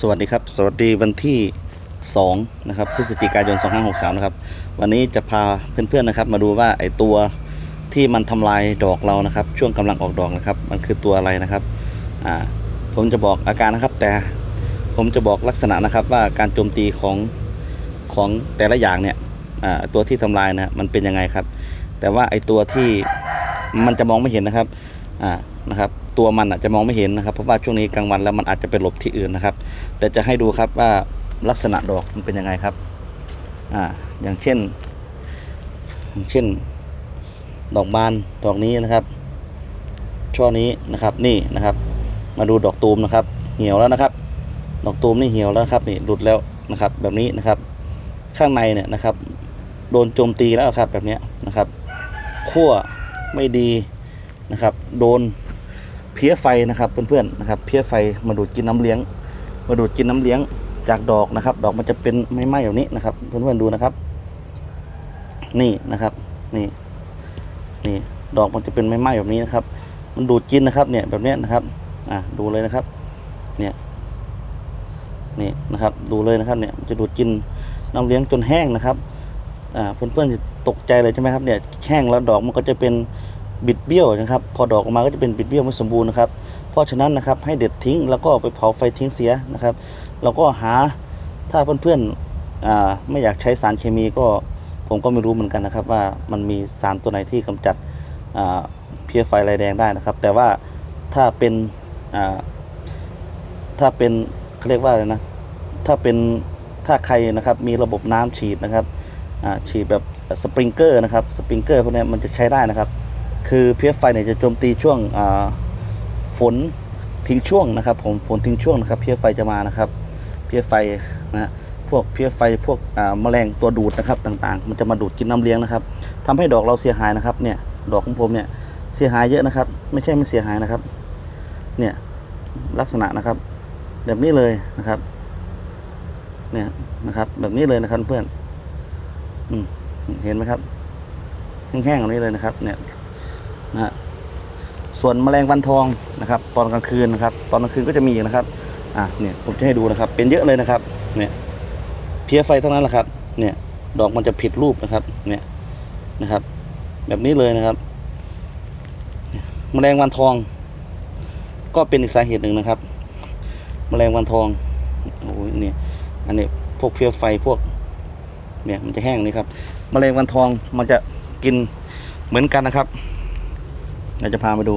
สวัสดีครับ สวัสดีวันที่2นะครับพฤศจิกายน 2563 นะครับ วันนี้จะพาเพื่อนๆนะครับ มาดูว่าไอตัวที่มันทำลายดอกเรานะครับ ช่วงกำลังออกดอกนะครับ มันคือตัวอะไรนะครับอ่าผมจะบอกอาการนะครับแต่ผมจะบอกลักษณะนะครับว่าการโจมตีของของแต่ละอย่างเนี่ยอ่าตัวที่ทำลายนะมันเป็นยังไงครับ แต่ว่าไอตัวที่ มันจะมองไม่เห็นนะครับอ่านะครับ ตัวมันอาจจะมองไม่เห็นนะครับเพราะว่าช่วงนี้กลางวันแล้วมันอาจจะไปหลบที่อื่นนะครับเดี๋ยวจะให้ดูครับว่าลักษณะดอกมันเป็นยังไงครับอ่าอย่างเช่น อย่างเช่น ดอกบานดอกนี้นะครับ ช่อนี้นะครับนี่นะครับ มาดูดอกตูมนะครับ เหี่ยวแล้วนะครับ ดอกตูมนี่เหี่ยวแล้วครับนี่หลุดแล้วนะครับ แบบนี้นะครับ ข้างในเนี่ยนะครับ โดนโจมตีแล้วครับแบบนี้นะครับขั้ว ไม่ดีนะครับ โดนเพี้ยไฟนะครับเพื่อนๆนะครับ เพี้ยไฟมาดูดกินน้ำเลี้ยง มาดูดกินน้ำเลี้ยงจากดอกนะครับ ดอกมันจะเป็นไม่ไหม้แบบนี้นะครับ เพื่อนๆดูนะครับ นี่นะครับนี่นี่ดอกมันจะเป็นไม่ไหม้แบบนี้นะครับ มันดูดกินนะครับ เนี่ยแบบนี้นะครับ อะดูเลยนะครับ เนี่ยนี่นะครับ ดูเลยนะครับ เนี่ยจะดูดกินน้ำเลี้ยงจนแห้งนะครับอ่าเพื่อนๆจะตกใจเลยใช่ไหมครับ เนี่ยแห้งแล้วดอกมันก็จะเป็น บิดเบี้ยวนะครับ พอดอกออกมาก็จะเป็นบิดเบี้ยวไม่สมบูรณ์นะครับ เพราะฉะนั้นนะครับให้เด็ดทิ้งแล้วก็ไปเผาไฟทิ้งเสียนะครับแล้วก็หาถ้าเพื่อนๆอ่าไม่อยากใช้สารเคมีก็ผมก็ไม่รู้เหมือนกันนะครับ ว่ามันมีสารตัวไหนที่กำจัดเพี้ยไฟลายแดงได้นะครับ แต่ว่าถ้าเป็นถ้าเป็นเขาเรียกว่าอะไรนะถ้าเป็นถ้าใครนะครับมีระบบน้ำฉีดนะครับฉีดแบบสปริงเกอร์นะครับสปริงเกอร์พวกนี้มันจะใช้ได้นะครับ คือเพียไฟเนี่ยจะโจมตีช่วงฝนทิ้งช่วงนะครับ ผมฝนทิ้งช่วงนะครับ เพียไฟจะมานะครับ เพียไฟนะพวกเพี้ยไฟพวกแมลงตัวดูดนะครับต่างๆ มันจะมาดูดกินน้ำเลี้ยงนะครับทำให้ดอกเราเสียหายนะครับเนี่ยดอกของผมเนี่ยเสียหายเยอะนะครับ ไม่ใช่ไม่เสียหายนะครับ เนี่ยลักษณะนะครับ แบบนี้เลยนะครับ เนี่ยนะครับ แบบนี้เลยนะครับเพื่อนอืเห็นไหมครับแห้งๆแบบนี้เลยนะครับ เนี่ย นะฮะส่วนแมลงวันทองนะครับ ตอนกลางคืนนะครับ ตอนกลางคืนก็จะมีนะครับอะเนี่ยผมจะให้ดูนะครับ เป็นเยอะเลยนะครับ เนี่ยเพี้ยไฟเท่านั้นแหละครับ เนี่ยดอกมันจะผิดรูปนะครับ เนี่ยนะครับ แบบนี้เลยนะครับแมลงวันทอง ก็เป็นอีกสาเหตุหนึ่งนะครับแมลงวันทองโอ้ยเนี่ยอันนี้พวกเพี้ยไฟพวก เนี่ยมันจะแห้งนี่ครับแมลงวันทองมันจะกินเหมือนกันนะครับ เราจะพาไปดู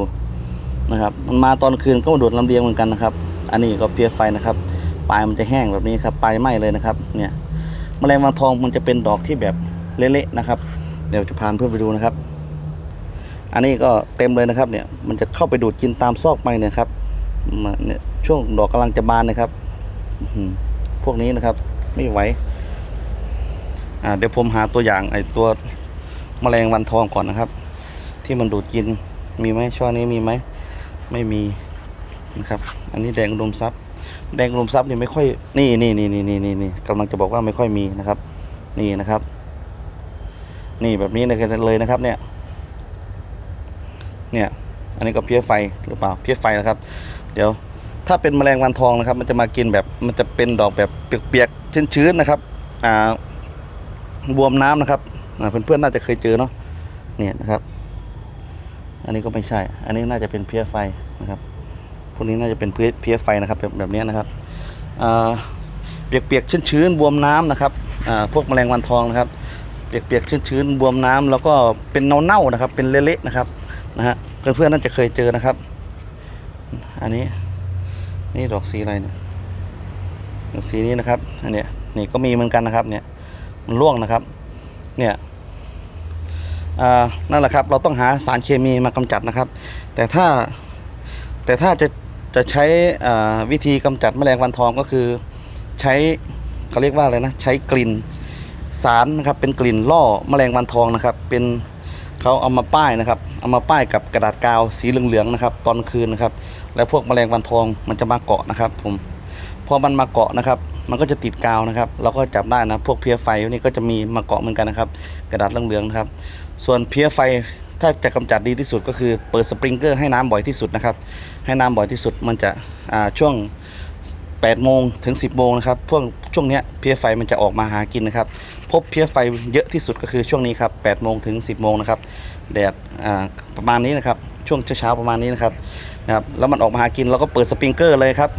นะครับ มันมาตอนคืนก็มาดูดลำเลียงเหมือนกันนะครับ อันนี้ก็เพียไฟนะครับปลายมันจะแห้งแบบนี้ครับปลายไหม้เลยนะครับ เนี่ยแมลงวันทองมันจะเป็นดอกที่แบบเละๆนะครับ เดี๋ยวจะพาเพื่อนไปดูนะครับ อันนี้ก็เต็มเลยนะครับ เนี่ยมันจะเข้าไปดูดกินตามซอกไม้เนี่ยครับมาเนี่ยช่วงดอกกำลังจะบานนะครับออืพวกนี้นะครับไม่ไหวอ่าเดี๋ยวผมหาตัวอย่างไอ้ตัวแมลงวันทองก่อนนะครับ ที่มันดูดกิน มีไหมช่อนี้มีไหมไม่มีนะครับ อันนี้แดงอุดมทรัพย์ แดงอุดมทรัพย์นี่ไม่ค่อยนี่นี่นี่นี่นี่นี่นี่กำลังจะบอกว่าไม่ค่อยมีนะครับ นี่นะครับ นี่แบบนี้เลยนะครับ เนี่ย เนี่ย อันนี้ก็เพี้ยไฟหรือเปล่าเพี้ยไฟนะครับ เดี๋ยวถ้าเป็นแมลงวันทองนะครับ มันจะมากินแบบมันจะเป็นดอกแบบเปียกๆชื้นๆนะครับ อ่าบวมน้ำนะครับเพื่อนๆน่าจะเคยเจอเนาะเนี่ยนะครับ อันนี้ก็ไม่ใช่ อันนี้น่าจะเป็นเพี้ยไฟนะครับ พวกนี้น่าจะเป็นเพี้ยเพี้ยไฟนะครับแบบแบบนี้นะครับอ่าเปียกๆชื้นๆบวมน้ำนะครับพวกแมลงวันทองนะครับ เปียกๆชื้นๆบวมน้ำแล้วก็เป็นเน่าๆนะครับ เป็นเละๆนะครับนะฮะเพื่อนๆน่าจะเคยเจอนะครับ อันนี้นี่ดอกสีอะไรเนี่ยดอกสีนี้นะครับอันเนี้ยนี่ก็มีเหมือนกันนะครับเนี่ยมันร่วงนะครับ เนี่ย นั่นแหละครับเราต้องหาสารเคมีมากำจัดนะครับ แต่ถ้าแต่ถ้าจะจะใช้วิธีกำจัดแมลงวันทองก็คือใช้เขาเรียกว่าอะไรนะใช้กลิ่นสารนะครับเป็นกลิ่นล่อแมลงวันทองนะครับเป็นเขาเอามาป้ายนะครับเอามาป้ายกับกระดาษกาวสีเหลืองๆนะครับตอนคืนนะครับแล้วพวกแมลงวันทองมันจะมาเกาะนะครับผมพอมันมาเกาะนะครับ มันก็จะติดกาวนะครับ เราก็จับได้นะพวกเพี้ยไฟนี้ก็จะมีมาเกาะเหมือนกันนะครับ กระดาษเหลืองๆนะครับ ส่วนเพี้ยไฟถ้าจะกำจัดดีที่สุดก็คือเปิดสปริงเกอร์ให้น้ำบ่อยที่สุดนะครับ ให้น้ำบ่อยที่สุดมันจะช่วง8โมงถึง 10โมงนะครับพวกช่วงเนี้ยเพี้ยไฟมันจะออกมาหากินนะครับ พบเพี้ยไฟเยอะที่สุดก็คือช่วงนี้ครับ8โมงถึง 10โมงนะครับแดดประมาณนี้นะครับ ช่วงเช้าๆประมาณนี้นะครับนะครับแล้วมันออกมาหากินเราก็เปิดสปริงเกอร์เลยครับ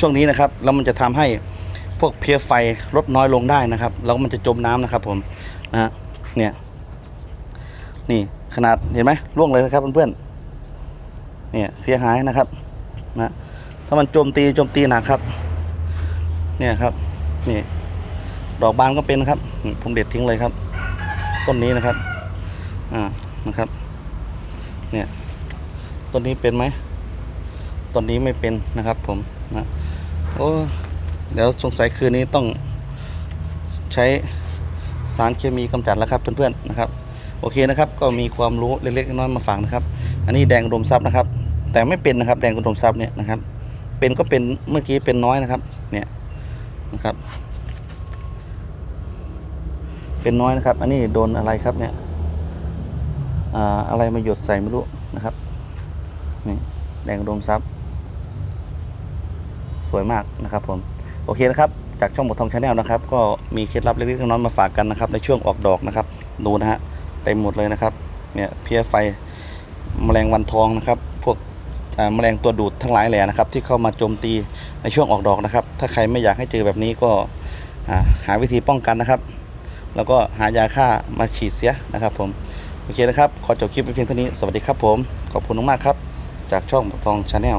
ช่วงนี้นะครับแล้วมันจะทำให้พวกเพี้ยไฟลดน้อยลงได้นะครับ แล้วมันจะจมน้ำนะครับผมนะเนี่ย นี่ขนาดเห็นไหมร่วงเลยนะครับเพื่อนๆเนี่ยเสียหายนะครับนะถ้ามันโจมตีโจมตีหนักครับ เนี่ยครับนี่ดอกบานก็เป็นนะครับ ผมเด็ดทิ้งเลยครับ ต้นนี้นะครับอ่านะครับ เนี่ยต้นนี้เป็นไหมต้นนี้ไม่เป็นนะครับ ผมนะโอ้เดี๋ยวสงสัยคืนนี้ต้องใช้สารเคมีกำจัดแล้วครับเพื่อนๆนะครับ โอเคนะครับ ก็มีความรู้เล็กๆน้อยๆมาฝากนะครับ อันนี้แดงอุดมทรัพย์นะครับ แต่ไม่เป็นนะครับ แดงอุดมทรัพย์เนี่ยนะครับ เป็นก็เป็นเมื่อกี้เป็นน้อยนะครับ เนี่ยนะครับ เป็นน้อยนะครับ อันนี้โดนอะไรครับเนี่ยอ่าอะไรมาหยดใส่ไม่รู้นะครับนี่แดงอุดมทรัพย์ สวยมากนะครับผมโอเคนะครับจากช่องบททองชาแนลนะครับ ก็มีเคล็ดลับเล็กๆน้อยๆมาฝากกันนะครับ ในช่วงออกดอกนะครับ ดูนะฮะ เต็มหมดเลยนะครับเนี่ยเพี้ยไฟแมลงวันทองนะครับ พวกอ่าแมลงตัวดูดทั้งหลายแหล่นะครับ ที่เข้ามาโจมตีในช่วงออกดอกนะครับ ถ้าใครไม่อยากให้เจอแบบนี้ก็หาวิธีป้องกันนะครับ แล้วก็หายาฆ่ามาฉีดเสียนะครับ ผมโอเคนะครับ ขอจบคลิปไปเพียงเท่านี้สวัสดีครับผมขอบคุณมากครับ จากช่องทองชาแนล